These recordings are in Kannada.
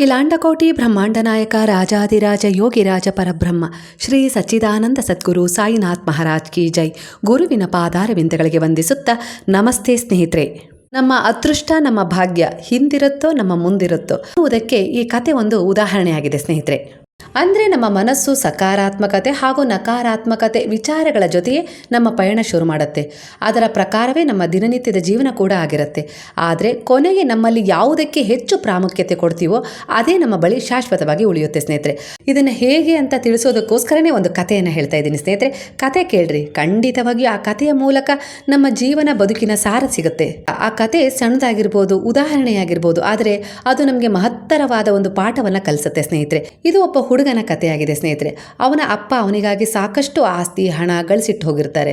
ಕಿಲಾಂಡಕೋಟಿ ಬ್ರಹ್ಮಾಂಡ ನಾಯಕ ರಾಜಾದಿರಾಜ ಯೋಗಿರಾಜ ಪರಬ್ರಹ್ಮ, ಶ್ರೀ ಸಚ್ಚಿದಾನಂದ ಸದ್ಗುರು ಸಾಯಿನಾಥ್ ಮಹಾರಾಜ್ ಕಿ ಜೈ. ಗುರುವಿನ ಪಾದಾರವಿಂದಗಳಿಗೆ ವಂದಿಸುತ್ತಾ ನಮಸ್ತೆ ಸ್ನೇಹಿತರೆ. ನಮ್ಮ ಅದೃಷ್ಟ, ನಮ್ಮ ಭಾಗ್ಯ ಹಿಂದಿರುತ್ತೋ, ನಮ್ಮ ಮುಂದಿರುತ್ತೋ ಅನ್ನುವುದಕ್ಕೆ ಈ ಕತೆ ಒಂದು ಉದಾಹರಣೆಯಾಗಿದೆ ಸ್ನೇಹಿತರೆ. ಅಂದರೆ ನಮ್ಮ ಮನಸ್ಸು ಸಕಾರಾತ್ಮಕತೆ ಹಾಗೂ ನಕಾರಾತ್ಮಕತೆ ವಿಚಾರಗಳ ಜೊತೆಯೇ ನಮ್ಮ ಪಯಣ ಶುರು ಮಾಡುತ್ತೆ. ಅದರ ಪ್ರಕಾರವೇ ನಮ್ಮ ದಿನನಿತ್ಯದ ಜೀವನ ಕೂಡ ಆಗಿರುತ್ತೆ. ಆದರೆ ಕೊನೆಗೆ ನಮ್ಮಲ್ಲಿ ಯಾವುದಕ್ಕೆ ಹೆಚ್ಚು ಪ್ರಾಮುಖ್ಯತೆ ಕೊಡ್ತೀವೋ ಅದೇ ನಮ್ಮ ಬಳಿ ಶಾಶ್ವತವಾಗಿ ಉಳಿಯುತ್ತೆ ಸ್ನೇಹಿತರೆ. ಇದನ್ನು ಹೇಗೆ ಅಂತ ತಿಳಿಸೋದಕ್ಕೋಸ್ಕರನೇ ಒಂದು ಕಥೆಯನ್ನು ಹೇಳ್ತಾ ಇದ್ದೀನಿ ಸ್ನೇಹಿತರೆ. ಕತೆ ಕೇಳ್ರಿ. ಖಂಡಿತವಾಗಿಯೂ ಆ ಕಥೆಯ ಮೂಲಕ ನಮ್ಮ ಜೀವನ ಬದುಕಿನ ಸಾರ ಸಿಗುತ್ತೆ. ಆ ಕತೆ ಸಣ್ಣದಾಗಿರ್ಬೋದು, ಉದಾಹರಣೆಯಾಗಿರ್ಬೋದು, ಆದರೆ ಅದು ನಮಗೆ ಮಹತ್ತರವಾದ ಒಂದು ಪಾಠವನ್ನು ಕಲಿಸುತ್ತೆ ಸ್ನೇಹಿತರೆ. ಇದು ಒಬ್ಬ ಹುಡುಗನ ಕಥೆಯಾಗಿದೆ ಸ್ನೇಹಿತರೆ. ಅವನ ಅಪ್ಪ ಅವನಿಗಾಗಿ ಸಾಕಷ್ಟು ಆಸ್ತಿ, ಹಣ ಗಳಿಸಿಟ್ಟು ಹೋಗಿರ್ತಾರೆ.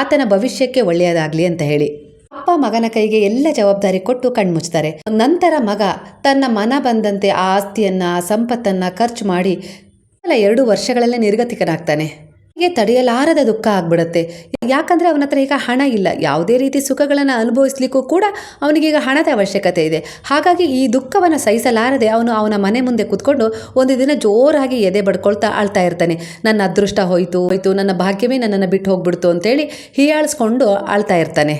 ಆತನ ಭವಿಷ್ಯಕ್ಕೆ ಒಳ್ಳೆಯದಾಗಲಿ ಅಂತ ಹೇಳಿ. ಅಪ್ಪ ಮಗನ ಕೈಗೆ ಎಲ್ಲ ಜವಾಬ್ದಾರಿ ಕೊಟ್ಟು ಕಣ್ಮುಚ್ತಾರೆ ನಂತರ ಮಗ ತನ್ನ ಮನ ಬಂದಂತೆ ಆ ಆಸ್ತಿಯನ್ನ, ಸಂಪತ್ತನ್ನ ಖರ್ಚು ಮಾಡಿ ಎರಡು ವರ್ಷಗಳಲ್ಲೇ ನಿರ್ಗತಿಕನಾಗ್ತಾನೆ. ಹೀಗೆ ತಡೆಯಲಾರದ ದುಃಖ ಆಗ್ಬಿಡುತ್ತೆ. ಯಾಕಂದ್ರೆ ಅವನ ಹತ್ರ ಈಗ ಹಣ ಇಲ್ಲ. ಯಾವುದೇ ರೀತಿ ಸುಖಗಳನ್ನು ಅನುಭವಿಸ್ಲಿಕ್ಕೂ ಕೂಡ ಅವನಿಗೀಗ ಹಣದ ಅವಶ್ಯಕತೆ ಇದೆ. ಹಾಗಾಗಿ ಈ ದುಃಖವನ್ನು ಸಹಿಸಲಾರದೆ ಅವನು ಅವನ ಮನೆ ಮುಂದೆ ಕೂತ್ಕೊಂಡು ಒಂದು ದಿನ ಜೋರಾಗಿ ಎದೆ ಬಡ್ಕೊಳ್ತಾ ಅಳ್ತಾ ಇರ್ತಾನೆ. ನನ್ನ ಅದೃಷ್ಟ ಹೋಯ್ತು ಹೋಯ್ತು, ನನ್ನ ಭಾಗ್ಯವೇ ನನ್ನನ್ನು ಬಿಟ್ಟು ಹೋಗ್ಬಿಡ್ತು ಅಂತೇಳಿ ಹೀಯಾಳಿಸ್ಕೊಂಡು ಅಳ್ತಾ ಇರ್ತಾನೆ.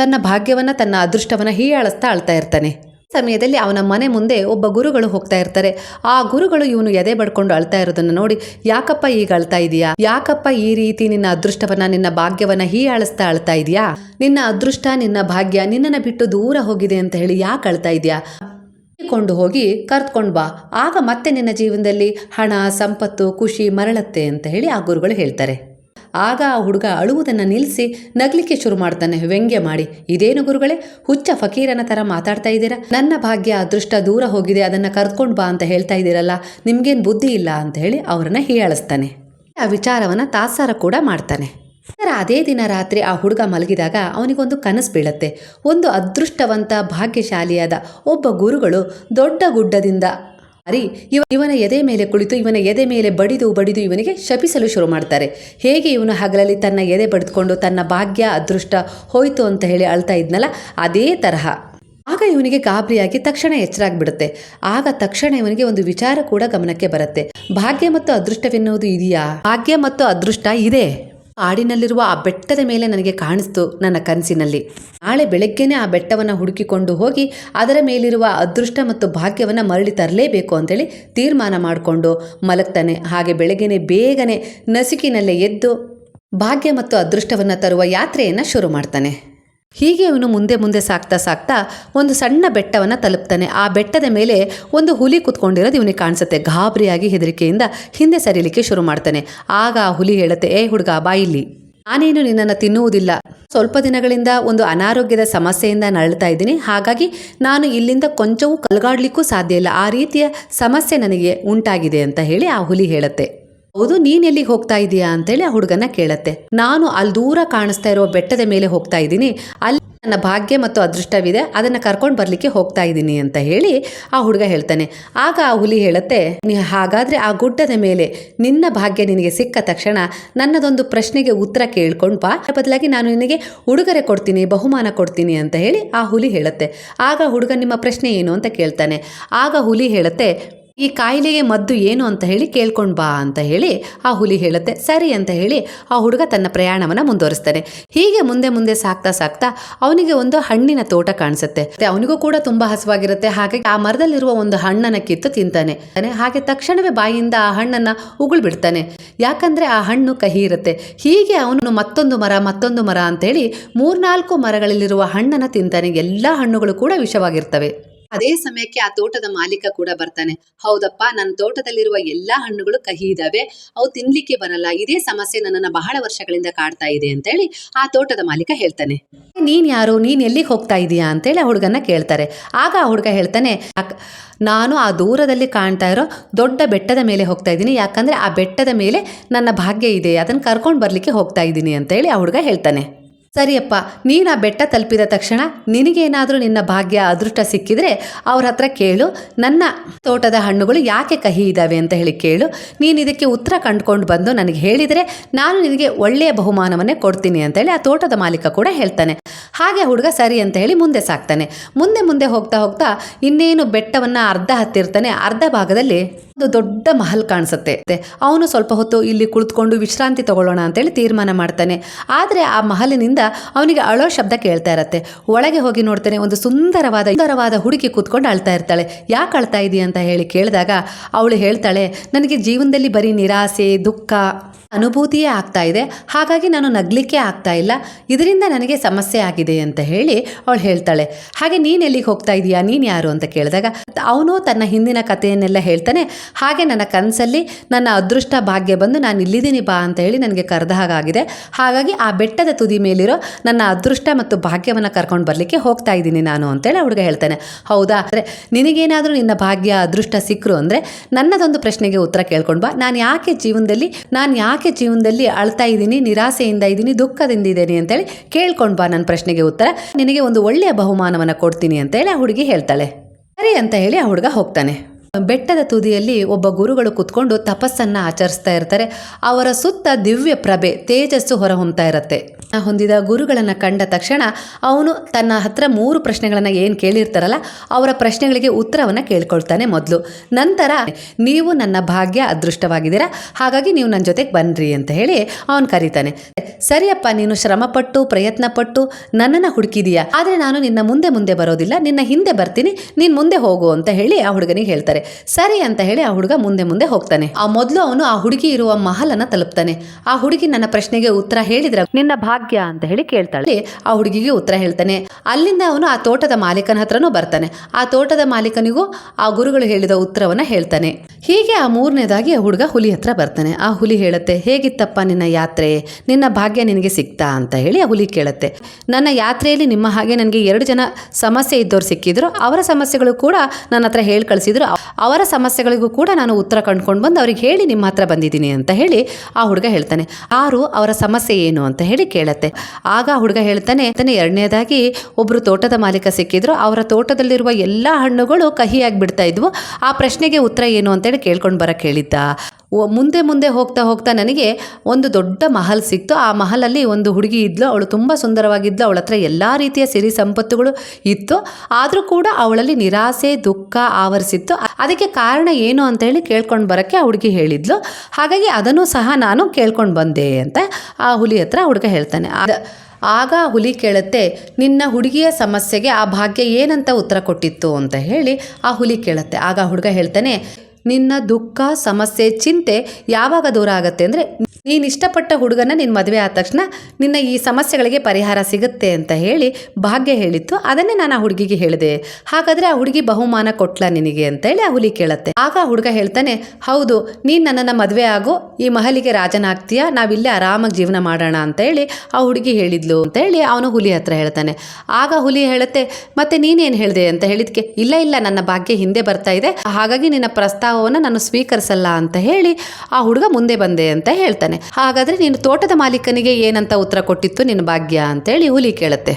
ತನ್ನ ಭಾಗ್ಯವನ್ನು, ತನ್ನ ಅದೃಷ್ಟವನ್ನು ಹೀಯಾಳಿಸ್ತಾ ಅಳ್ತಾ ಇರ್ತಾನೆ. ಸಮಯದಲ್ಲಿ ಅವನ ಮನೆ ಮುಂದೆ ಒಬ್ಬ ಗುರುಗಳು ಹೋಗ್ತಾ ಇರ್ತಾರೆ. ಆ ಗುರುಗಳು ಇವನು ಎದೆ ಬಡ್ಕೊಂಡು ಅಳ್ತಾ ಇರೋದನ್ನ ನೋಡಿ, ಯಾಕಪ್ಪ ಈಗ ಅಳ್ತಾ ಇದೀಯಾ? ಯಾಕಪ್ಪ ಈ ರೀತಿ ನಿನ್ನ ಅದೃಷ್ಟವನ್ನ, ನಿನ್ನ ಭಾಗ್ಯವನ್ನ ಹೀ ಅಳಿಸ್ತಾ ಅಳ್ತಾ ಇದೀಯಾ? ನಿನ್ನ ಅದೃಷ್ಟ, ನಿನ್ನ ಭಾಗ್ಯ ನಿನ್ನನ್ನ ಬಿಟ್ಟು ದೂರ ಹೋಗಿದೆ ಅಂತ ಹೇಳಿ ಯಾಕೆ ಅಳ್ತಾ ಇದೀಯಾ? ಕೊಂಡು ಹೋಗಿ ಕರ್ತ್ಕೊಂಡು ಬಾ. ಆಗ ಮತ್ತೆ ನಿನ್ನ ಜೀವನದಲ್ಲಿ ಹಣ, ಸಂಪತ್ತು, ಖುಷಿ, ಮರಳತ್ತೆ ಅಂತ ಹೇಳಿ ಆ ಗುರುಗಳು ಹೇಳ್ತಾರೆ. ಆಗ ಆ ಹುಡುಗ ಅಳುವುದನ್ನು ನಿಲ್ಲಿಸಿ ನಗ್ಲಿಕ್ಕೆ ಶುರು ಮಾಡ್ತಾನೆ. ವ್ಯಂಗ್ಯ ಮಾಡಿ, ಇದೇನು ಗುರುಗಳೇ, ಹುಚ್ಚ ಫಕೀರನ ಥರ ಮಾತಾಡ್ತಾ ಇದ್ದೀರಾ? ನನ್ನ ಭಾಗ್ಯ ಅದೃಷ್ಟ ದೂರ ಹೋಗಿದೆ, ಅದನ್ನು ಕರ್ಕೊಂಡು ಬಾ ಅಂತ ಹೇಳ್ತಾ ಇದ್ದೀರಲ್ಲ, ನಿಮ್ಗೇನು ಬುದ್ಧಿ ಇಲ್ಲ? ಅಂತ ಹೇಳಿ ಅವರನ್ನು ಹೀಯಾಳಿಸ್ತಾನೆ. ಆ ವಿಚಾರವನ್ನು ತಾತ್ಸಾರ ಕೂಡ ಮಾಡ್ತಾನೆ. ನಂತರ ಅದೇ ದಿನ ರಾತ್ರಿ ಆ ಹುಡುಗ ಮಲಗಿದಾಗ ಅವನಿಗೊಂದು ಕನಸು ಬೀಳತ್ತೆ. ಒಂದು ಅದೃಷ್ಟವಂತ, ಭಾಗ್ಯಶಾಲಿಯಾದ ಒಬ್ಬ ಗುರುಗಳು ದೊಡ್ಡ ಗುಡ್ಡದಿಂದ ಇವನ ಎದೆ ಮೇಲೆ ಕುಳಿತು ಇವನ ಎದೆ ಮೇಲೆ ಬಡಿದು ಬಡಿದು ಇವನಿಗೆ ಶಪಿಸಲು ಶುರು ಮಾಡ್ತಾರೆ. ಹೇಗೆ ಇವನು ಹಗಲಲ್ಲಿ ತನ್ನ ಎದೆ ಬಡಿದುಕೊಂಡು ತನ್ನ ಭಾಗ್ಯ, ಅದೃಷ್ಟ ಹೋಯಿತು ಅಂತ ಹೇಳಿ ಅಳ್ತಾ ಇದ್ನಲ್ಲ, ಅದೇ ತರಹ. ಆಗ ಇವನಿಗೆ ಗಾಬರಿಯಾಗಿ ತಕ್ಷಣ ಎಚ್ಚರಾಗ್ಬಿಡುತ್ತೆ. ಆಗ ತಕ್ಷಣ ಇವನಿಗೆ ಒಂದು ವಿಚಾರ ಕೂಡ ಗಮನಕ್ಕೆ ಬರುತ್ತೆ. ಭಾಗ್ಯ ಮತ್ತು ಅದೃಷ್ಟವೆನ್ನುವುದು ಇದೆಯಾ? ಭಾಗ್ಯ ಮತ್ತು ಅದೃಷ್ಟ ಇದೆ. ಕಾಡಿನಲ್ಲಿರುವ ಆ ಬೆಟ್ಟದ ಮೇಲೆ ನನಗೆ ಕಾಣಿಸ್ತು ನನ್ನ ಕನಸಿನಲ್ಲಿ. ನಾಳೆ ಬೆಳಗ್ಗೆನೆ ಆ ಬೆಟ್ಟವನ್ನು ಹುಡುಕಿಕೊಂಡು ಹೋಗಿ ಅದರ ಮೇಲಿರುವ ಅದೃಷ್ಟ ಮತ್ತು ಭಾಗ್ಯವನ್ನು ಮರಳಿ ತರಲೇಬೇಕು ಅಂತೇಳಿ ತೀರ್ಮಾನ ಮಾಡಿಕೊಂಡು ಮಲಗ್ತಾನೆ. ಹಾಗೆ ಬೆಳಗ್ಗೆನೆ ಬೇಗನೆ ನಸುಕಿನಲ್ಲೇ ಎದ್ದು ಭಾಗ್ಯ ಮತ್ತು ಅದೃಷ್ಟವನ್ನು ತರುವ ಯಾತ್ರೆಯನ್ನು ಶುರು ಮಾಡ್ತಾನೆ. ಹೀಗೆ ಇವನು ಮುಂದೆ ಮುಂದೆ ಸಾಕ್ತಾ ಸಾಕ್ತಾ ಒಂದು ಸಣ್ಣ ಬೆಟ್ಟವನ್ನು ತಲುಪ್ತಾನೆ. ಆ ಬೆಟ್ಟದ ಮೇಲೆ ಒಂದು ಹುಲಿ ಕುತ್ಕೊಂಡಿರೋದು ಇವನಿಗೆ ಕಾಣಿಸುತ್ತೆ. ಗಾಬರಿಯಾಗಿ ಹೆದರಿಕೆಯಿಂದ ಹಿಂದೆ ಸರಿಲಿಕ್ಕೆ ಶುರು ಮಾಡ್ತಾನೆ. ಆಗ ಆ ಹುಲಿ ಹೇಳುತ್ತೆ, ಏ ಹುಡುಗ, ಬಾ ಇಲ್ಲಿ. ನಾನೇನು ನಿನ್ನನ್ನು ತಿನ್ನುವುದಿಲ್ಲ. ಸ್ವಲ್ಪ ದಿನಗಳಿಂದ ಒಂದು ಅನಾರೋಗ್ಯದ ಸಮಸ್ಯೆಯಿಂದ ನರಳ್ತಾ ಇದ್ದೀನಿ. ಹಾಗಾಗಿ ನಾನು ಇಲ್ಲಿಂದ ಕೊಂಚವೂ ಕಲ್ಗಾಡ್ಲಿಕ್ಕೂ ಸಾಧ್ಯ ಇಲ್ಲ. ಆ ರೀತಿಯ ಸಮಸ್ಯೆ ನನಗೆ ಉಂಟಾಗಿದೆ ಅಂತ ಹೇಳಿ ಆ ಹುಲಿ ಹೇಳುತ್ತೆ. ಹೌದು, ನೀನ್ ಎಲ್ಲಿಗೆ ಹೋಗ್ತಾ ಇದೀಯಾ ಅಂತೇಳಿ ಆ ಹುಡುಗನ ಕೇಳತ್ತೆ. ನಾನು ಅಲ್ಲಿ ದೂರ ಕಾಣಿಸ್ತಾ ಇರೋ ಬೆಟ್ಟದ ಮೇಲೆ ಹೋಗ್ತಾ ಇದ್ದೀನಿ. ಅಲ್ಲಿ ನನ್ನ ಭಾಗ್ಯ ಮತ್ತು ಅದೃಷ್ಟವಿದೆ, ಅದನ್ನ ಕರ್ಕೊಂಡು ಬರ್ಲಿಕ್ಕೆ ಹೋಗ್ತಾ ಇದ್ದೀನಿ ಅಂತ ಹೇಳಿ ಆ ಹುಡುಗ ಹೇಳ್ತಾನೆ. ಆಗ ಆ ಹುಲಿ ಹೇಳುತ್ತೆ ಹಾಗಾದ್ರೆ ಆ ಗುಡ್ಡದ ಮೇಲೆ ನಿನ್ನ ಭಾಗ್ಯ ನಿನಗೆ ಸಿಕ್ಕ ತಕ್ಷಣ ನನ್ನದೊಂದು ಪ್ರಶ್ನೆಗೆ ಉತ್ತರ ಕೇಳ್ಕೊಂಡು ಬಾ. ಬದಲಾಗಿ ನಾನು ನಿನಗೆ ಉಡುಗೊರೆ ಕೊಡ್ತೀನಿ, ಬಹುಮಾನ ಕೊಡ್ತೀನಿ ಅಂತ ಹೇಳಿ ಆ ಹುಲಿ ಹೇಳುತ್ತೆ. ಆಗ ಹುಡುಗ, ನಿಮ್ಮ ಪ್ರಶ್ನೆ ಏನು? ಅಂತ ಕೇಳ್ತಾನೆ. ಆಗ ಹುಲಿ ಹೇಳುತ್ತೆ ಈ ಕಾಯಿಲೆಗೆ ಮದ್ದು ಏನು ಅಂತ ಹೇಳಿ ಕೇಳ್ಕೊಂಡು ಬಾ ಅಂತ ಹೇಳಿ ಆ ಹುಲಿ ಹೇಳುತ್ತೆ. ಸರಿ ಅಂತ ಹೇಳಿ ಆ ಹುಡುಗ ತನ್ನ ಪ್ರಯಾಣವನ್ನು ಮುಂದುವರಿಸ್ತಾನೆ. ಹೀಗೆ ಮುಂದೆ ಮುಂದೆ ಸಾಕ್ತಾ ಸಾಕ್ತಾ ಅವನಿಗೆ ಒಂದು ಹಣ್ಣಿನ ತೋಟ ಕಾಣಿಸುತ್ತೆ. ಅವನಿಗೂ ಕೂಡ ತುಂಬಾ ಹಸುವಾಗಿರುತ್ತೆ. ಹಾಗೆ ಆ ಮರದಲ್ಲಿರುವ ಒಂದು ಹಣ್ಣನ್ನ ಕಿತ್ತು ತಿಂತಾನೆ. ಹಾಗೆ ತಕ್ಷಣವೇ ಬಾಯಿಯಿಂದ ಆ ಹಣ್ಣನ್ನ ಉಗುಳು ಬಿಡ್ತಾನೆ ಯಾಕಂದ್ರೆ ಆ ಹಣ್ಣು ಕಹಿ ಇರುತ್ತೆ. ಹೀಗೆ ಅವನು ಮತ್ತೊಂದು ಮರ ಮತ್ತೊಂದು ಮರ ಅಂತ ಅಂತೇಳಿ ಮೂರ್ನಾಲ್ಕು ಮರಗಳಲ್ಲಿರುವ ಹಣ್ಣನ್ನ ತಿಂತಾನೆ. ಎಲ್ಲಾ ಹಣ್ಣುಗಳು ಕೂಡ ವಿಷವಾಗಿರ್ತವೆ. ಅದೇ ಸಮಯಕ್ಕೆ ಆ ತೋಟದ ಮಾಲೀಕ ಕೂಡ ಬರ್ತಾನೆ. ಹೌದಪ್ಪ, ನನ್ನ ತೋಟದಲ್ಲಿರುವ ಎಲ್ಲಾ ಹಣ್ಣುಗಳು ಕಹಿ ಇದಾವೆ. ಅವು ತಿನ್ಲಿಕ್ಕೆ ಬರಲ್ಲ. ಇದೇ ಸಮಸ್ಯೆ ನನ್ನನ್ನ ಬಹಳ ವರ್ಷಗಳಿಂದ ಕಾಡ್ತಾ ಇದೆ ಅಂತೇಳಿ ಆ ತೋಟದ ಮಾಲೀಕ ಹೇಳ್ತಾನೆ. ನೀನ್ ಯಾರು? ನೀನ್ ಎಲ್ಲಿಗೆ ಹೋಗ್ತಾ ಇದೀಯಾ? ಅಂತೇಳಿ ಆ ಹುಡುಗನ್ನ ಕೇಳ್ತಾರೆ. ಆಗ ಆ ಹುಡುಗ ಹೇಳ್ತಾನೆ "ಅಕ್- ನಾನು ಆ ದೂರದಲ್ಲಿ ಕಾಣ್ತಾ ಇರೋ ದೊಡ್ಡ ಬೆಟ್ಟದ ಮೇಲೆ ಹೋಗ್ತಾ ಇದ್ದೀನಿ ಯಾಕಂದ್ರೆ ಆ ಬೆಟ್ಟದ ಮೇಲೆ ನನ್ನ ಭಾಗ್ಯ ಇದೆ. ಅದನ್ನ ಕರ್ಕೊಂಡು ಬರಲಿಕ್ಕೆ ಹೋಗ್ತಾ ಇದ್ದೀನಿ ಅಂತ ಹೇಳಿ ಆ ಹುಡುಗ ಹೇಳ್ತಾನೆ. ಸರಿಯಪ್ಪ, ನೀನು ಆ ಬೆಟ್ಟ ತಲುಪಿದ ತಕ್ಷಣ ನಿನಗೇನಾದರೂ ನಿನ್ನ ಭಾಗ್ಯ ಅದೃಷ್ಟ ಸಿಕ್ಕಿದ್ರೆ ಅವ್ರ ಹತ್ರ ಕೇಳು. ನನ್ನ ತೋಟದ ಹಣ್ಣುಗಳು ಯಾಕೆ ಕಹಿ ಇದ್ದಾವೆ ಅಂತ ಹೇಳಿ ಕೇಳು. ನೀನು ಇದಕ್ಕೆ ಉತ್ತರ ಕಂಡುಕೊಂಡು ಬಂದು ನನಗೆ ಹೇಳಿದರೆ ನಾನು ನಿನಗೆ ಒಳ್ಳೆಯ ಬಹುಮಾನವನ್ನೇ ಕೊಡ್ತೀನಿ ಅಂತೇಳಿ ಆ ತೋಟದ ಮಾಲೀಕ ಕೂಡ ಹೇಳ್ತಾನೆ. ಹಾಗೆ ಹುಡುಗ ಸರಿ ಅಂತ ಹೇಳಿ ಮುಂದೆ ಸಾಕ್ತಾನೆ. ಮುಂದೆ ಮುಂದೆ ಹೋಗ್ತಾ ಹೋಗ್ತಾ ಇನ್ನೇನು ಬೆಟ್ಟವನ್ನು ಅರ್ಧ ಹತ್ತಿರ್ತಾನೆ, ಅರ್ಧ ಭಾಗದಲ್ಲಿ ಒಂದು ದೊಡ್ಡ ಮಹಲ್ ಕಾಣಿಸುತ್ತೆ. ಅವನು ಸ್ವಲ್ಪ ಹೊತ್ತು ಇಲ್ಲಿ ಕುಳಿತುಕೊಂಡು ವಿಶ್ರಾಂತಿ ತಗೊಳ್ಳೋಣ ಅಂತೇಳಿ ತೀರ್ಮಾನ ಮಾಡ್ತಾನೆ. ಆದರೆ ಆ ಮಹಲಿನಿಂದ ಅವನಿಗೆ ಅಳೋ ಶಬ್ದ ಕೇಳ್ತಾ ಇರತ್ತೆ. ಒಳಗೆ ಹೋಗಿ ನೋಡ್ತಾನೆ ಒಂದು ಸುಂದರವಾದ ಸುಂದರವಾದ ಹುಡುಗಿ ಕೂತ್ಕೊಂಡು ಅಳ್ತಾ ಇರ್ತಾಳೆ. ಯಾಕೆ ಅಳ್ತಾ ಇದೀಯ ಅಂತ ಹೇಳಿ ಕೇಳಿದಾಗ ಅವಳು ಹೇಳ್ತಾಳೆ, ನನಗೆ ಜೀವನದಲ್ಲಿ ಬರೀ ನಿರಾಸೆ, ದುಃಖ, ಅನುಭೂತಿಯೇ ಆಗ್ತಾ ಇದೆ. ಹಾಗಾಗಿ ನಾನು ನಗ್ಲಿಕ್ಕೆ ಆಗ್ತಾ ಇಲ್ಲ. ಇದರಿಂದ ನನಗೆ ಸಮಸ್ಯೆ ಆಗಿದೆ ಅಂತ ಹೇಳಿ ಅವಳು ಹೇಳ್ತಾಳೆ. ಹಾಗೆ ನೀನು ಎಲ್ಲಿಗೆ ಹೋಗ್ತಾ ಇದೀಯಾ? ನೀನು ಯಾರು ಅಂತ ಕೇಳಿದಾಗ, ಅವನು ತನ್ನ ಹಿಂದಿನ ಕಥೆಯನ್ನೆಲ್ಲ ಹೇಳ್ತಾನೆ. ಹಾಗೆ ನನ್ನ ಕನಸಲ್ಲಿ ನನ್ನ ಅದೃಷ್ಟ ಭಾಗ್ಯ ಬಂದು ನಾನು ಇಲ್ಲಿದ್ದೀನಿ ಬಾ ಅಂತ ಹೇಳಿ ನನಗೆ ಕರೆದ ಹಾಗಾಗಿದೆ. ಹಾಗಾಗಿ ಆ ಬೆಟ್ಟದ ತುದಿ ಮೇಲಿರೋ ನನ್ನ ಅದೃಷ್ಟ ಮತ್ತು ಭಾಗ್ಯವನ್ನು ಕರ್ಕೊಂಡು ಬರಲಿಕ್ಕೆ ಹೋಗ್ತಾ ಇದ್ದೀನಿ ನಾನು ಅಂತೇಳಿ ಹುಡುಗ ಹೇಳ್ತಾನೆ. ಹೌದಾ? ಅಂದರೆ ನಿನಗೇನಾದರೂ ನಿನ್ನ ಭಾಗ್ಯ, ಅದೃಷ್ಟ ಸಿಕ್ಕರು ಅಂದರೆ ನನ್ನದೊಂದು ಪ್ರಶ್ನೆಗೆ ಉತ್ತರ ಕೇಳ್ಕೊಂಡು ಬಾ. ನಾನು ಯಾಕೆ ಜೀವನದಲ್ಲಿ, ನಾನು ಯಾಕೆ ಜೀವನದಲ್ಲಿ ಅಳ್ತಾ ಇದ್ದೀನಿ, ನಿರಾಸೆಯಿಂದ ಇದ್ದೀನಿ, ದುಃಖದಿಂದ ಇದ್ದೀನಿ ಅಂತೇಳಿ ಕೇಳ್ಕೊಂಡು ಬಾ ನನ್ನ ಪ್ರಶ್ನೆಗೆ ಉತ್ತರ. ನಿನಗೆ ಒಂದು ಒಳ್ಳೆಯ ಬಹುಮಾನವನ್ನು ಕೊಡ್ತೀನಿ ಅಂತೇಳಿ ಆ ಹುಡುಗಿ ಹೇಳ್ತಾಳೆ. ಸರಿ ಅಂತ ಹೇಳಿ ಆ ಹುಡುಗ ಹೋಗ್ತಾನೆ. ಬೆಟ್ಟದ ತುದಿಯಲ್ಲಿ ಒಬ್ಬ ಗುರುಗಳು ಕುತ್ಕೊಂಡು ತಪಸ್ಸನ್ನ ಆಚರಿಸ್ತಾ ಇರ್ತಾರೆ. ಅವರ ಸುತ್ತ ದಿವ್ಯ ಪ್ರಭೆ, ತೇಜಸ್ಸು ಹೊರಹೊಮ್ತಾ ಇರತ್ತೆ. ಆ ಹೊಂದಿದ ಗುರುಗಳನ್ನು ಕಂಡ ತಕ್ಷಣ ಅವನು ತನ್ನ ಹತ್ರ ಮೂರು ಪ್ರಶ್ನೆಗಳನ್ನು ಏನು ಕೇಳಿರ್ತಾರಲ್ಲ, ಅವರ ಪ್ರಶ್ನೆಗಳಿಗೆ ಉತ್ತರವನ್ನು ಕೇಳ್ಕೊಳ್ತಾನೆ ಮೊದಲು. ನಂತರ, ನೀವು ನನ್ನ ಭಾಗ್ಯ ಅದೃಷ್ಟವಾಗಿದ್ದೀರಾ? ಹಾಗಾಗಿ ನೀವು ನನ್ನ ಜೊತೆಗೆ ಬನ್ನಿರಿ ಅಂತ ಹೇಳಿ ಅವನು ಕರೀತಾನೆ. ಸರಿಯಪ್ಪ, ನೀನು ಶ್ರಮಪಟ್ಟು, ಪ್ರಯತ್ನಪಟ್ಟು, ನನ್ನನ್ನು ಹುಡುಕಿದೀಯಾ? ಆದರೆ ನಾನು ನಿನ್ನ ಮುಂದೆ ಮುಂದೆ ಬರೋದಿಲ್ಲ. ನಿನ್ನ ಹಿಂದೆ ಬರ್ತೀನಿ, ನೀನು ಮುಂದೆ ಹೋಗು ಅಂತ ಹೇಳಿ ಆ ಹುಡುಗನಿಗೆ ಹೇಳ್ತಾರೆ. ಸರಿ ಅಂತ ಹೇಳಿ ಆ ಹುಡುಗ ಮುಂದೆ ಮುಂದೆ ಹೋಗ್ತಾನೆ. ಆ ಮೊದಲು ಅವನು ಆ ಹುಡುಗಿ ಇರುವ ಮಹಲನ್ನ ತಲುಪ್ತಾನೆ. ಆ ಹುಡುಗಿ ನನ್ನ ಪ್ರಶ್ನೆಗೆ ಉತ್ತರ ಹೇಳಿದ್ರ ನಿನ್ನ ಭಾಗ್ಯ ಅಂತ ಹೇಳಿ ಕೇಳ್ತಾಳೆ. ಆ ಹುಡುಗಿಗೆ ಉತ್ತರ ಹೇಳ್ತಾನೆ. ಅಲ್ಲಿಂದ ಅವನು ಆ ತೋಟದ ಮಾಲೀಕನ ಹತ್ರನೂ ಬರ್ತಾನೆ. ಆ ತೋಟದ ಮಾಲೀಕನಿಗೂ ಆ ಗುರುಗಳು ಹೇಳಿದ ಉತ್ತರವನ್ನ ಹೇಳ್ತಾನೆ. ಹೀಗೆ ಆ ಮೂರನೇದಾಗಿ ಆ ಹುಡುಗ ಹುಲಿ ಹತ್ರ ಬರ್ತಾನೆ. ಆ ಹುಲಿ ಹೇಳುತ್ತೆ ಹೇಗಿತ್ತಪ್ಪ ನಿನ್ನ ಯಾತ್ರೆ? ನಿನ್ನ ಭಾಗ್ಯ ನಿನಗೆ ಸಿಕ್ತಾ? ಅಂತ ಹೇಳಿ ಆ ಹುಲಿ ಕೇಳುತ್ತೆ. ನನ್ನ ಯಾತ್ರೆಯಲ್ಲಿ ನಿಮ್ಮ ಹಾಗೆ ನನಗೆ ಎರಡು ಜನ ಸಮಸ್ಯೆ ಇದ್ದವ್ರು ಸಿಕ್ಕಿದ್ರು. ಅವರ ಸಮಸ್ಯೆಗಳು ಕೂಡ ನನ್ನ ಹತ್ರ ಹೇಳಿ ಕಳಿಸಿದ್ರು. ಅವರ ಸಮಸ್ಯೆಗಳಿಗೂ ಕೂಡ ನಾನು ಉತ್ತರ ಕಂಡುಕೊಂಡು ಬಂದು ಅವ್ರಿಗೆ ಹೇಳಿ ನಿಮ್ಮ ಹತ್ರ ಬಂದಿದ್ದೀನಿ ಅಂತ ಹೇಳಿ ಆ ಹುಡುಗ ಹೇಳ್ತಾನೆ. ಆರು, ಅವರ ಸಮಸ್ಯೆ ಏನು ಅಂತ ಹೇಳಿ ಕೇಳತ್ತೆ. ಆಗ ಹುಡುಗ ಹೇಳ್ತಾನೆ ತಾನೆ ಎರಡನೇದಾಗಿ ಒಬ್ಬರು ತೋಟದ ಮಾಲೀಕ ಸಿಕ್ಕಿದ್ರು. ಅವರ ತೋಟದಲ್ಲಿರುವ ಎಲ್ಲ ಹಣ್ಣುಗಳು ಕಹಿಯಾಗಿ ಬಿಡ್ತಾ ಇದ್ವು. ಆ ಪ್ರಶ್ನೆಗೆ ಉತ್ತರ ಏನು ಅಂತೇಳಿ ಕೇಳ್ಕೊಂಡು ಬರಕ್ಕೆ ಹೇಳಿದ್ದ. ಒ- ಮುಂದೆ ಮುಂದೆ ಹೋಗ್ತಾ ಹೋಗ್ತಾ ನನಗೆ ಒಂದು ದೊಡ್ಡ ಮಹಲ್ ಸಿಕ್ತು. ಆ ಮಹಲಲ್ಲಿ ಒಂದು ಹುಡುಗಿ ಇದ್ಲು. ಅವಳು ತುಂಬ ಸುಂದರವಾಗಿದ್ಲು. ಅವಳ ಹತ್ರ ಎಲ್ಲ ರೀತಿಯ ಸಿರಿ ಸಂಪತ್ತುಗಳು ಇತ್ತು. ಆದರೂ ಕೂಡ ಅವಳಲ್ಲಿ ನಿರಾಸೆ, ದುಃಖ ಆವರಿಸಿತ್ತು. ಅದಕ್ಕೆ ಕಾರಣ ಏನು ಅಂತ ಹೇಳಿ ಕೇಳ್ಕೊಂಡು ಬರೋಕ್ಕೆ ಆ ಹುಡುಗಿ ಹೇಳಿದ್ಲು. ಹಾಗಾಗಿ ಅದನ್ನು ಸಹ ನಾನು ಕೇಳ್ಕೊಂಡು ಬಂದೆ ಅಂತ ಆ ಹುಲಿ ಹತ್ರ ಹುಡುಗ ಹೇಳ್ತಾನೆ. ಆಗ ಹುಲಿ ಕೇಳುತ್ತೆ, ನಿನ್ನ ಹುಡುಗಿಯ ಸಮಸ್ಯೆಗೆ ಆ ಭಾಗ್ಯ ಏನಂತ ಉತ್ತರ ಕೊಟ್ಟಿತ್ತು? ಅಂತ ಹೇಳಿ ಆ ಹುಲಿ ಕೇಳುತ್ತೆ. ಆಗ ಹುಡುಗ ಹೇಳ್ತಾನೆ ನಿನ್ನ ದುಃಖ ಸಮಸ್ಯೆ ಚಿಂತೆ ಯಾವಾಗ ದೂರ ಆಗತ್ತೆ ಅಂದರೆ ನೀನು ಇಷ್ಟಪಟ್ಟ ಹುಡುಗನ ನೀನು ಮದುವೆ ಆದ ತಕ್ಷಣ ನಿನ್ನ ಈ ಸಮಸ್ಯೆಗಳಿಗೆ ಪರಿಹಾರ ಸಿಗುತ್ತೆ ಅಂತ ಹೇಳಿ ಭಾಗ್ಯ ಹೇಳಿತ್ತು. ಅದನ್ನೇ ನಾನು ಆ ಹುಡುಗಿಗೆ ಹೇಳಿದೆ. ಹಾಗಾದರೆ ಆ ಹುಡುಗಿ ಬಹುಮಾನ ಕೊಟ್ಲ ನಿನಗೆ ಅಂತ ಹೇಳಿ ಆ ಹುಲಿ ಕೇಳುತ್ತೆ. ಆಗ ಆ ಹುಡುಗ ಹೇಳ್ತಾನೆ, ಹೌದು, ನೀನು ನನ್ನನ್ನು ಮದುವೆ ಆಗು, ಈ ಮಹಲಿಗೆ ರಾಜನಾಗ್ತೀಯ ನಾವಿಲ್ಲೇ ಆರಾಮಾಗಿ ಜೀವನ ಮಾಡೋಣ ಅಂತ ಹೇಳಿ ಆ ಹುಡುಗಿ ಹೇಳಿದ್ಲು ಅಂತ ಹೇಳಿ ಅವನು ಹುಲಿ ಹತ್ರ ಹೇಳ್ತಾನೆ. ಆಗ ಹುಲಿ ಹೇಳುತ್ತೆ, ಮತ್ತೆ ನೀನೇನು ಹೇಳಿದೆ? ಅಂತ ಹೇಳಿದ್ಕೆ, ಇಲ್ಲ ಇಲ್ಲ, ನನ್ನ ಭಾಗ್ಯ ಹಿಂದೆ ಬರ್ತಾ ಇದೆ. ಹಾಗಾಗಿ ನಿನ್ನ ಪ್ರಸ್ತಾವವನ್ನು ನಾನು ಸ್ವೀಕರಿಸಲ್ಲ ಅಂತ ಹೇಳಿ ಆ ಹುಡುಗ ಮುಂದೆ ಬಂದೆ ಅಂತ ಹೇಳ್ತಾನೆ. ಹಾಗಾದ್ರೆ ನೀನು ತೋಟದ ಮಾಲೀಕನಿಗೆ ಏನಂತ ಉತ್ತರ ಕೊಟ್ಟಿತ್ತು ನಿನ್ನ ಭಾಗ್ಯ ಅಂತೇಳಿ ಹುಲಿ ಕೇಳುತ್ತೆ.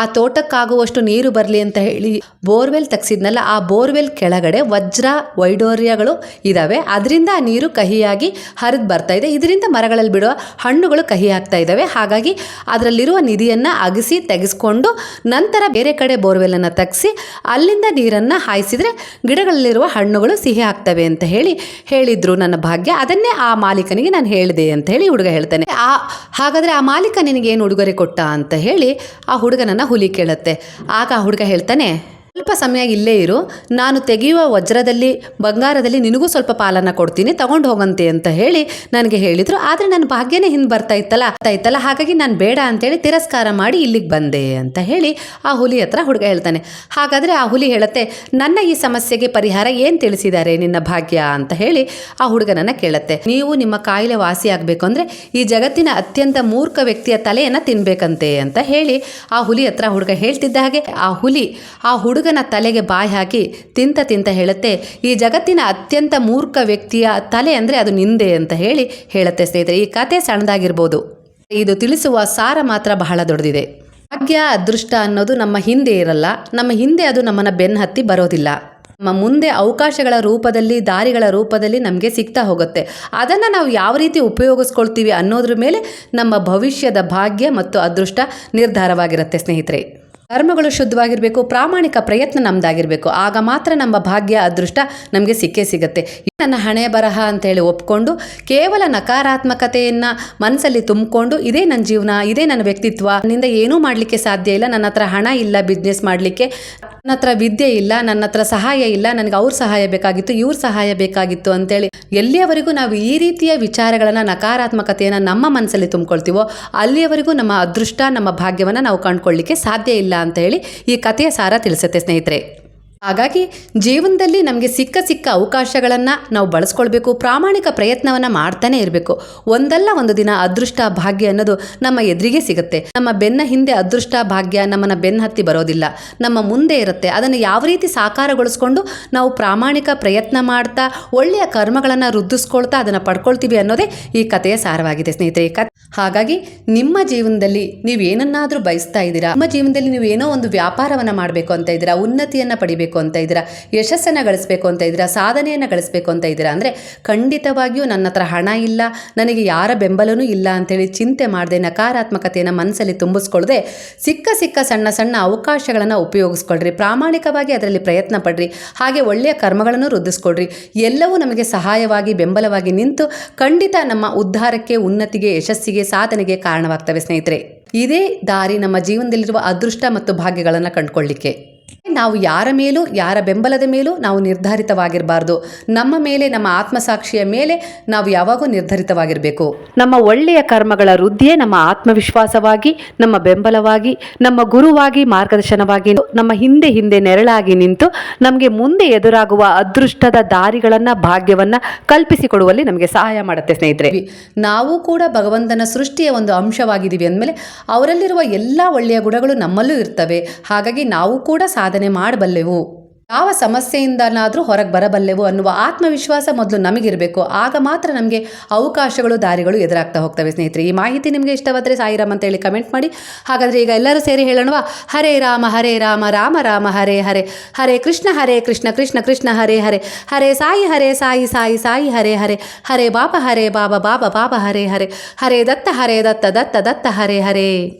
ಆ ತೋಟಕ್ಕಾಗುವಷ್ಟು ನೀರು ಬರಲಿ ಅಂತ ಹೇಳಿ ಬೋರ್ವೆಲ್ ತೆಗ್ಸಿದ್ನಲ್ಲ, ಆ ಬೋರ್ವೆಲ್ ಕೆಳಗಡೆ ವಜ್ರ ವೈಡೋರ್ಯಗಳು ಇದಾವೆ. ಅದರಿಂದ ಆ ನೀರು ಕಹಿಯಾಗಿ ಹರಿದು ಬರ್ತಾ ಇದೆ. ಇದರಿಂದ ಮರಗಳಲ್ಲಿ ಬಿಡುವ ಹಣ್ಣುಗಳು ಕಹಿ ಆಗ್ತಾ ಇದ್ದಾವೆ ಹಾಗಾಗಿ ಅದರಲ್ಲಿರುವ ನಿಧಿಯನ್ನು ಅಗಸಿ ತೆಗೆಸ್ಕೊಂಡು ನಂತರ ಬೇರೆ ಕಡೆ ಬೋರ್ವೆಲನ್ನು ತೆಗೆಸಿ ಅಲ್ಲಿಂದ ನೀರನ್ನು ಹಾಯಿಸಿದ್ರೆ ಗಿಡಗಳಲ್ಲಿರುವ ಹಣ್ಣುಗಳು ಸಿಹಿ ಆಗ್ತವೆ ಅಂತ ಹೇಳಿ ಹೇಳಿದ್ರು ನನ್ನ ಭಾಗ್ಯ. ಅದನ್ನೇ ಆ ಮಾಲೀಕನಿಗೆ ನಾನು ಹೇಳಿದೆ ಅಂತ ಹೇಳಿ ಹುಡುಗ ಹೇಳ್ತಾನೆ. ಆ, ಹಾಗಾದರೆ ಆ ಮಾಲೀಕ ನಿನಗೆ ಏನು ಉಡುಗೊರೆ ಕೊಟ್ಟ ಅಂತ ಹೇಳಿ ಆ ಹುಡುಗನನ್ನು ಹುಲಿ ಕೇಳುತ್ತೆ. ಆಗ ಆ ಹುಡುಗ ಹೇಳ್ತಾನೆ ಸ್ವಲ್ಪ ಸಮಯ ಇಲ್ಲೇ ಇರು. ನಾನು ತೆಗೆಯುವ ವಜ್ರದಲ್ಲಿ, ಬಂಗಾರದಲ್ಲಿ ನಿನಗೂ ಸ್ವಲ್ಪ ಪಾಲನ್ನು ಕೊಡ್ತೀನಿ. ತಗೊಂಡು ಹೋಗಂತೆ ಅಂತ ಹೇಳಿ ನನಗೆ ಹೇಳಿದರು. ಆದರೆ ನನ್ನ ಭಾಗ್ಯನೇ ಹಿಂದೆ ಬರ್ತಾ ಇತ್ತಲ್ಲ ಬರ್ತಾ ಇತ್ತಲ್ಲ. ಹಾಗಾಗಿ ನಾನು ಬೇಡ ಅಂತೇಳಿ ತಿರಸ್ಕಾರ ಮಾಡಿ ಇಲ್ಲಿಗೆ ಬಂದೆ ಅಂತ ಹೇಳಿ ಆ ಹುಲಿ ಹತ್ರ ಹುಡುಗ ಹೇಳ್ತಾನೆ. ಹಾಗಾದರೆ ಆ ಹುಲಿ ಹೇಳುತ್ತೆ, ನನ್ನ ಈ ಸಮಸ್ಯೆಗೆ ಪರಿಹಾರ ಏನು ತಿಳಿಸಿದ್ದಾರೆ ನಿನ್ನ ಭಾಗ್ಯ? ಅಂತ ಹೇಳಿ ಆ ಹುಡುಗನನ್ನು ಕೇಳುತ್ತೆ. ನೀವು ನಿಮ್ಮ ಕಾಯಿಲೆ ವಾಸಿ ಆಗಬೇಕು ಅಂದರೆ ಈ ಜಗತ್ತಿನ ಅತ್ಯಂತ ಮೂರ್ಖ ವ್ಯಕ್ತಿಯ ತಲೆಯನ್ನು ತಿನ್ಬೇಕಂತೆ ಅಂತ ಹೇಳಿ ಆ ಹುಲಿ ಹತ್ರ ಹುಡುಗ ಹೇಳ್ತಿದ್ದ ಹಾಗೆ ಆ ಹುಲಿ ಆ ಹುಡುಗನ ತಲೆಗೆ ಬಾಯಿ ಹಾಕಿ ತಿಂತ ತಿಂತ ಹೇಳುತ್ತೆ, ಈ ಜಗತ್ತಿನ ಅತ್ಯಂತ ಮೂರ್ಖ ವ್ಯಕ್ತಿಯ ತಲೆ ಅಂದರೆ ಅದು ನಿಂದೆ ಅಂತ ಹೇಳಿ ಹೇಳುತ್ತೆ ಸ್ನೇಹಿತರೆ. ಈ ಕತೆ ಸಣ್ಣದಾಗಿರ್ಬೋದು. ಇದು ತಿಳಿಸುವ ಸಾರ ಮಾತ್ರ ಬಹಳ ದೊಡ್ಡದಿದೆ. ಭಾಗ್ಯ, ಅದೃಷ್ಟ ಅನ್ನೋದು ನಮ್ಮ ಹಿಂದೆ ಇರಲ್ಲ. ನಮ್ಮ ಹಿಂದೆ ಅದು ನಮ್ಮನ್ನು ಬೆನ್ನು ಹತ್ತಿ ಬರೋದಿಲ್ಲ. ನಮ್ಮ ಮುಂದೆ ಅವಕಾಶಗಳ ರೂಪದಲ್ಲಿ, ದಾರಿಗಳ ರೂಪದಲ್ಲಿ ನಮಗೆ ಸಿಗ್ತಾ ಹೋಗುತ್ತೆ. ಅದನ್ನು ನಾವು ಯಾವ ರೀತಿ ಉಪಯೋಗಿಸ್ಕೊಳ್ತೀವಿ ಅನ್ನೋದ್ರ ಮೇಲೆ ನಮ್ಮ ಭವಿಷ್ಯದ ಭಾಗ್ಯ ಮತ್ತು ಅದೃಷ್ಟ ನಿರ್ಧಾರವಾಗಿರುತ್ತೆ ಸ್ನೇಹಿತರೆ. ಕರ್ಮಗಳು ಶುದ್ಧವಾಗಿರಬೇಕು, ಪ್ರಾಮಾಣಿಕ ಪ್ರಯತ್ನ ನಮ್ದಾಗಿರಬೇಕು. ಆಗ ಮಾತ್ರ ನಮ್ಮ ಭಾಗ್ಯ, ಅದೃಷ್ಟ ನಮಗೆ ಸಿಕ್ಕೇ ಸಿಗುತ್ತೆ. ನನ್ನ ಹಣೆ ಬರಹ ಅಂತೇಳಿ ಒಪ್ಕೊಂಡು, ಕೇವಲ ನಕಾರಾತ್ಮಕತೆಯನ್ನು ಮನಸ್ಸಲ್ಲಿ ತುಂಬಿಕೊಂಡು, ಇದೇ ನನ್ನ ಜೀವನ, ಇದೇ ನನ್ನ ವ್ಯಕ್ತಿತ್ವ, ನಿಂದ ಏನೂ ಮಾಡಲಿಕ್ಕೆ ಸಾಧ್ಯ ಇಲ್ಲ, ನನ್ನ ಹತ್ರ ಹಣ ಇಲ್ಲ ಬಿಸ್ನೆಸ್ ಮಾಡಲಿಕ್ಕೆ. ನನ್ನ ಹತ್ರ ವಿದ್ಯೆ ಇಲ್ಲ, ನನ್ನ ಹತ್ರ ಸಹಾಯ ಇಲ್ಲ, ನನಗೆ ಅವ್ರ ಸಹಾಯ ಬೇಕಾಗಿತ್ತು, ಇವ್ರ ಸಹಾಯ ಬೇಕಾಗಿತ್ತು ಅಂತೇಳಿ ಎಲ್ಲಿಯವರೆಗೂ ನಾವು ಈ ರೀತಿಯ ವಿಚಾರಗಳನ್ನು ನಕಾರಾತ್ಮಕತೆಯನ್ನು ನಮ್ಮ ಮನಸ್ಸಲ್ಲಿ ತುಂಬಿಕೊಳ್ತೀವೋ ಅಲ್ಲಿಯವರೆಗೂ ನಮ್ಮ ಅದೃಷ್ಟ, ನಮ್ಮ ಭಾಗ್ಯವನ್ನು ನಾವು ಕಂಡುಕೊಳ್ಳಿಕ್ಕೆ ಸಾಧ್ಯ ಇಲ್ಲ ಅಂತ ಹೇಳಿ ಈ ಕಥೆಯ ಸಾರ ತಿಳಿಸುತ್ತೆ ಸ್ನೇಹಿತರೆ. ಹಾಗಾಗಿ ಜೀವನದಲ್ಲಿ ನಮಗೆ ಸಿಕ್ಕ ಸಿಕ್ಕ ಅವಕಾಶಗಳನ್ನು ನಾವು ಬಳಸ್ಕೊಳ್ಬೇಕು, ಪ್ರಾಮಾಣಿಕ ಪ್ರಯತ್ನವನ್ನು ಮಾಡ್ತಾನೆ ಇರಬೇಕು. ಒಂದಲ್ಲ ಒಂದು ದಿನ ಅದೃಷ್ಟ ಭಾಗ್ಯ ಅನ್ನೋದು ನಮ್ಮ ಎದುರಿಗೆ ಸಿಗುತ್ತೆ. ನಮ್ಮ ಬೆನ್ನ ಹಿಂದೆ ಅದೃಷ್ಟ ಭಾಗ್ಯ ನಮ್ಮನ್ನು ಬೆನ್ನ ಹತ್ತಿ ಬರೋದಿಲ್ಲ. ನಮ್ಮ ಮುಂದೆ ಇರುತ್ತೆ. ಅದನ್ನು ಯಾವ ರೀತಿ ಸಾಕಾರಗೊಳಿಸ್ಕೊಂಡು ನಾವು ಪ್ರಾಮಾಣಿಕ ಪ್ರಯತ್ನ ಮಾಡ್ತಾ, ಒಳ್ಳೆಯ ಕರ್ಮಗಳನ್ನು ವೃದ್ಧಿಸ್ಕೊಳ್ತಾ ಅದನ್ನು ಪಡ್ಕೊಳ್ತೀವಿ ಅನ್ನೋದೇ ಈ ಕಥೆಯ ಸಾರವಾಗಿದೆ ಸ್ನೇಹಿತರೆ. ಈ ಕಥೆ ಹಾಗಾಗಿ ನಿಮ್ಮ ಜೀವನದಲ್ಲಿ ನೀವು ಏನನ್ನಾದರೂ ಬಯಸ್ತಾ ಇದ್ದೀರಾ, ನಿಮ್ಮ ಜೀವನದಲ್ಲಿ ನೀವು ಏನೋ ಒಂದು ವ್ಯಾಪಾರವನ್ನು ಮಾಡಬೇಕು ಅಂತ ಇದ್ದೀರಾ, ಉನ್ನತಿಯನ್ನು ಪಡಿಬೇಕು ಅಂತ ಇದ್ದೀರಾ? ಯಶಸ್ಸನ್ನು ಗಳಿಸಬೇಕು ಅಂತ ಇದ್ದೀರಾ? ಸಾಧನೆಯನ್ನು ಗಳಿಸ್ಬೇಕು ಅಂತ ಇದ್ದೀರಾ? ಅಂದರೆ ಖಂಡಿತವಾಗಿಯೂ ನನ್ನ ಹತ್ರ ಹಣ ಇಲ್ಲ, ನನಗೆ ಯಾರ ಬೆಂಬಲನೂ ಇಲ್ಲ ಅಂತೇಳಿ ಚಿಂತೆ ಮಾಡದೆ ನಕಾರಾತ್ಮಕತೆಯನ್ನು ಮನಸ್ಸಲ್ಲಿ ತುಂಬಿಸ್ಕೊಳ್ಳದೆ ಸಿಕ್ಕ ಸಿಕ್ಕ ಸಣ್ಣ ಸಣ್ಣ ಅವಕಾಶಗಳನ್ನು ಉಪಯೋಗಿಸ್ಕೊಳ್ರಿ. ಪ್ರಾಮಾಣಿಕವಾಗಿ ಅದರಲ್ಲಿ ಪ್ರಯತ್ನ ಪಡ್ರಿ. ಹಾಗೆ ಒಳ್ಳೆಯ ಕರ್ಮಗಳನ್ನು ವೃದ್ಧಿಸ್ಕೊಳ್ರಿ. ಎಲ್ಲವೂ ನಮಗೆ ಸಹಾಯವಾಗಿ, ಬೆಂಬಲವಾಗಿ ನಿಂತು ಖಂಡಿತ ನಮ್ಮ ಉದ್ಧಾರಕ್ಕೆ, ಉನ್ನತಿಗೆ, ಯಶಸ್ಸಿಗೆ, ಸಾಧನೆಗೆ ಕಾರಣವಾಗ್ತವೆ ಸ್ನೇಹಿತರೆ. ಇದೇ ದಾರಿ ನಮ್ಮ ಜೀವನದಲ್ಲಿರುವ ಅದೃಷ್ಟ ಮತ್ತು ಭಾಗ್ಯಗಳನ್ನು ಕಂಡುಕೊಳ್ಳಿಕ್ಕೆ. ನಾವು ಯಾರ ಮೇಲೂ ಯಾರ ಬೆಂಬಲದ ಮೇಲೂ ನಾವು ನಿರ್ಧಾರಿತವಾಗಿರಬಾರ್ದು. ನಮ್ಮ ಮೇಲೆ ನಮ್ಮ ಆತ್ಮಸಾಕ್ಷಿಯ ಮೇಲೆ ನಾವು ಯಾವಾಗೂ ನಿರ್ಧರಿತವಾಗಿರಬೇಕು. ನಮ್ಮ ಒಳ್ಳೆಯ ಕರ್ಮಗಳ ವೃದ್ಧಿಯೇ ನಮ್ಮ ಆತ್ಮವಿಶ್ವಾಸವಾಗಿ ನಮ್ಮ ಬೆಂಬಲವಾಗಿ ನಮ್ಮ ಗುರುವಾಗಿ ಮಾರ್ಗದರ್ಶನವಾಗಿ ನಮ್ಮ ಹಿಂದೆ ಹಿಂದೆ ನೆರಳಾಗಿ ನಿಂತು ನಮಗೆ ಮುಂದೆ ಎದುರಾಗುವ ಅದೃಷ್ಟದ ದಾರಿಗಳನ್ನು ಭಾಗ್ಯವನ್ನು ಕಲ್ಪಿಸಿಕೊಡುವಲ್ಲಿ ನಮಗೆ ಸಹಾಯ ಮಾಡುತ್ತೆ ಸ್ನೇಹಿತರೆ. ನಾವು ಕೂಡ ಭಗವಂತನ ಸೃಷ್ಟಿಯ ಒಂದು ಅಂಶವಾಗಿದ್ದೀವಿ ಅಂದಮೇಲೆ ಅವರಲ್ಲಿರುವ ಎಲ್ಲ ಒಳ್ಳೆಯ ಗುಣಗಳು ನಮ್ಮಲ್ಲೂ ಇರ್ತವೆ. ಹಾಗಾಗಿ ನಾವು ಕೂಡ ಸಾಧನೆ ಮಾಡಬಲ್ಲೆವು. ಯಾವ ಸಮಸ್ಯೆಯಿಂದನಾದರೂ ಹೊರಗೆ ಬರಬಲ್ಲೆವು ಅನ್ನುವ ಆತ್ಮವಿಶ್ವಾಸ ಮೊದಲು ನಮಗಿರಬೇಕು. ಆಗ ಮಾತ್ರ ನಮಗೆ ಅವಕಾಶಗಳು, ದಾರಿಗಳು ಎದುರಾಗ್ತಾ ಹೋಗ್ತವೆ ಸ್ನೇಹಿತರೆ. ಈ ಮಾಹಿತಿ ನಿಮಗೆ ಇಷ್ಟವಾದರೆ ಸಾಯಿರಾಮ್ ಅಂತೇಳಿ ಕಮೆಂಟ್ ಮಾಡಿ. ಹಾಗಾದರೆ ಈಗ ಎಲ್ಲರೂ ಸೇರಿ ಹೇಳೋಣವಾ? ಹರೇ ರಾಮ ಹರೇ ರಾಮ ರಾಮ ರಾಮ, ಹರೇ ಹರೇ. ಹರೇ ಕೃಷ್ಣ ಹರೇ ಕೃಷ್ಣ ಕೃಷ್ಣ ಕೃಷ್ಣ, ಹರೇ ಹರೇ. ಹರೇ ಸಾಯಿ ಹರೇ ಸಾಯಿ ಸಾಯಿ ಸಾಯಿ, ಹರೇ ಹರೇ. ಹರೇ ಬಾಬಾ ಹರೇ ಬಾಬಾ ಬಾಬಾ ಬಾಬಾ, ಹರೇ ಹರೇ. ಹರೇ ದತ್ತ ಹರೇ ದತ್ತ ದತ್ತ ದತ್ತ, ಹರೇ ಹರೇ.